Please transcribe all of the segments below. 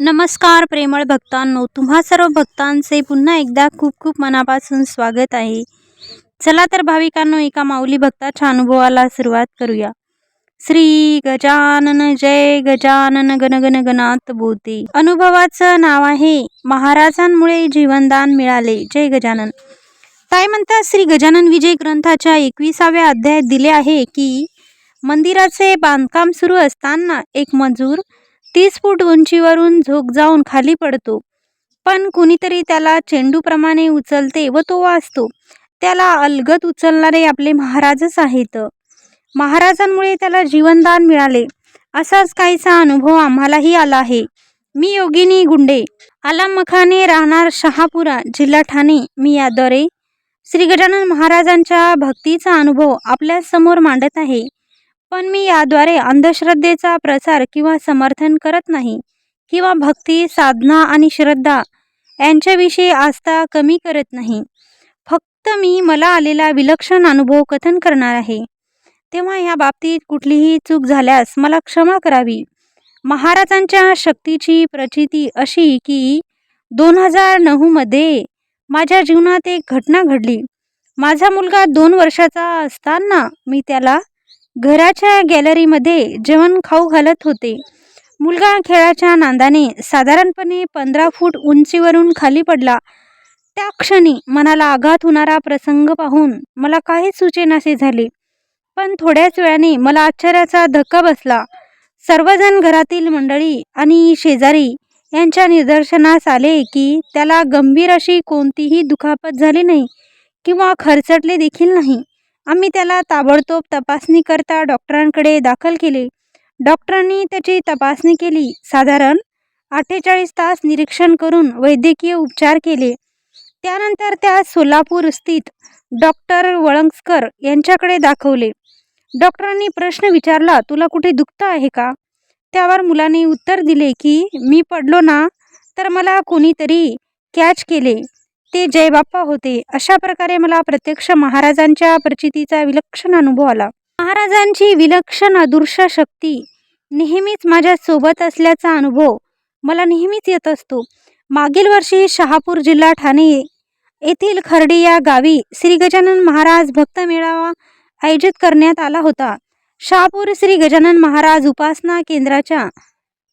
नमस्कार प्रेमळ भक्तांनो तुम्हा सर्व भक्तांचे पुन्हा एकदा खूप खूप मनापासून स्वागत आहे. चला तर भाविकांनो एका माऊली भक्ताच्या अनुभवाला सुरुवात करूया. श्री गजानन जय गजानन गणगण गणात बोते. अनुभवाचं नाव आहे महाराजांमुळे जीवनदान मिळाले. जय गजानन. काय म्हणतात श्री गजानन विजय ग्रंथाच्या एकविसाव्या अध्यायात दिले आहे की मंदिराचे बांधकाम सुरू असताना एक मजूर तीस फूट उंचीवरून झोक जाऊन खाली पडतो. पण कुणीतरी त्याला चेंडूप्रमाणे उचलते व तो वाचतो. त्याला अलगत उचलणारे आपले महाराजच आहेत. महाराजांमुळे त्याला जीवनदान मिळाले. असाच काहीसा अनुभव आम्हालाही आला आहे. मी योगिनी गुंडे. आलामखाने राहणार शहापुरा जिल्हा ठाणे. मी याद्वारे श्री गजानन महाराजांच्या भक्तीचा अनुभव आपल्यासमोर मांडत आहे. पण मी याद्वारे अंधश्रद्धेचा प्रसार किंवा समर्थन करत नाही. किंवा भक्ती साधना आणि श्रद्धा यांच्याविषयी आस्था कमी करत नाही. फक्त मी मला आलेला विलक्षण अनुभव कथन करणार आहे. तेव्हा या बाबतीत कुठलीही चूक झाल्यास मला क्षमा करावी. महाराजांच्या शक्तीची प्रचिती अशी की दोन हजार नऊमध्ये माझ्या जीवनात एक घटना घडली. माझा मुलगा दोन वर्षाचा असताना मी त्याला घराच्या गॅलरीमध्ये जेवण खाऊ घालत होते. मुलगा खेळाच्या नांदाने साधारणपणे पंधरा फूट उंचीवरून खाली पडला. त्या क्षणी मनाला आघात होणारा प्रसंग पाहून मला काहीच सुचेनासे झाले. पण थोड्याच वेळाने मला आश्चर्याचा धक्का बसला. सर्वजण घरातील मंडळी आणि शेजारी यांच्या निदर्शनास आले की त्याला गंभीर अशी कोणतीही दुखापत झाली नाही किंवा खरचटले देखील नाही. आम्ही त्याला ताबडतोब तपासणी करता डॉक्टरांकडे दाखल केले. डॉक्टरांनी त्याची तपासणी केली. साधारण अठ्ठेचाळीस तास निरीक्षण करून वैद्यकीय उपचार केले. त्यानंतर त्या सोलापूर स्थित डॉक्टर वळंगस्कर यांच्याकडे दाखवले. डॉक्टरांनी प्रश्न विचारला तुला कुठे दुखतं आहे का? त्यावर मुलाने उत्तर दिले की मी पडलो ना तर मला कोणीतरी कॅच केले. ते जयबाप्पा होते. अशा प्रकारे मला प्रत्यक्ष महाराजांच्या प्रचितीचा विलक्षण अनुभव आला. महाराजांची विलक्षण अदृश्य शक्ती नेहमीच माझ्या सोबत असल्याचा अनुभव मला नेहमीच येत असतो. मागील वर्षी शहापूर जिल्हा ठाणे येथील खर्डी या गावी श्री गजानन महाराज भक्त मेळावा आयोजित करण्यात आला होता. शहापूर श्री गजानन महाराज उपासना केंद्राच्या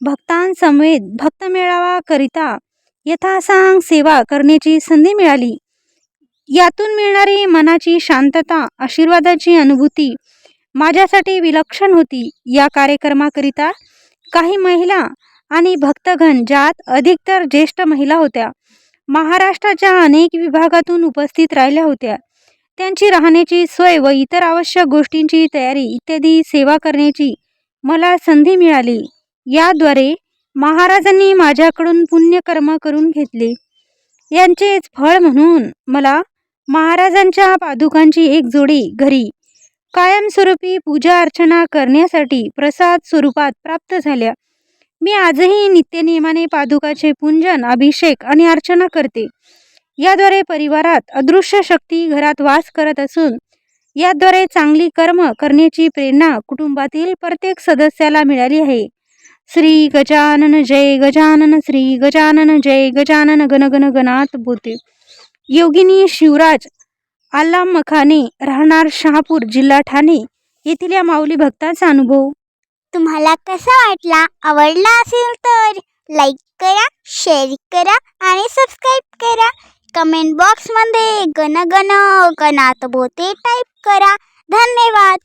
भक्तांसमवेत भक्त मेळावा करिता यथासांग सेवा करण्याची संधी मिळाली. यातून मिळणारी मनाची शांतता आशीर्वादाची अनुभूती माझ्यासाठी विलक्षण होती. या कार्यक्रमाकरिता काही महिला आणि भक्तगण ज्यात अधिकतर ज्येष्ठ महिला होत्या महाराष्ट्राच्या अनेक विभागातून उपस्थित राहिल्या होत्या. त्यांची राहण्याची सोय व इतर आवश्यक गोष्टींची तयारी इत्यादी सेवा करण्याची मला संधी मिळाली. याद्वारे महाराजांनी माझ्याकडून पुण्यकर्म करून घेतले. यांचेच फळ म्हणून मला महाराजांच्या पादुकांची एक जोडी घरी कायमस्वरूपी पूजा अर्चना करण्यासाठी प्रसाद स्वरूपात प्राप्त झाल्या. मी आजही नित्यनियमाने पादुकाचे पूजन अभिषेक आणि अर्चना करते. याद्वारे परिवारात अदृश्य शक्ती घरात वास करत असून याद्वारे चांगली कर्म करण्याची प्रेरणा कुटुंबातील प्रत्येक सदस्याला मिळाली आहे. श्री गजानन जय गजानन श्री गजानन जय गजानन गणगण गणात बोते. योगिनी शिवराज आल्ला मखाने राहणार शहापूर जिल्हा ठाणे येथील या माऊली भक्ताचा अनुभव. तुम्हाला कसा वाटला? आवडला असेल तर लाईक करा शेअर करा आणि सबस्क्राईब करा. कमेंट बॉक्समध्ये गण गण गणात बोते टाईप करा. धन्यवाद.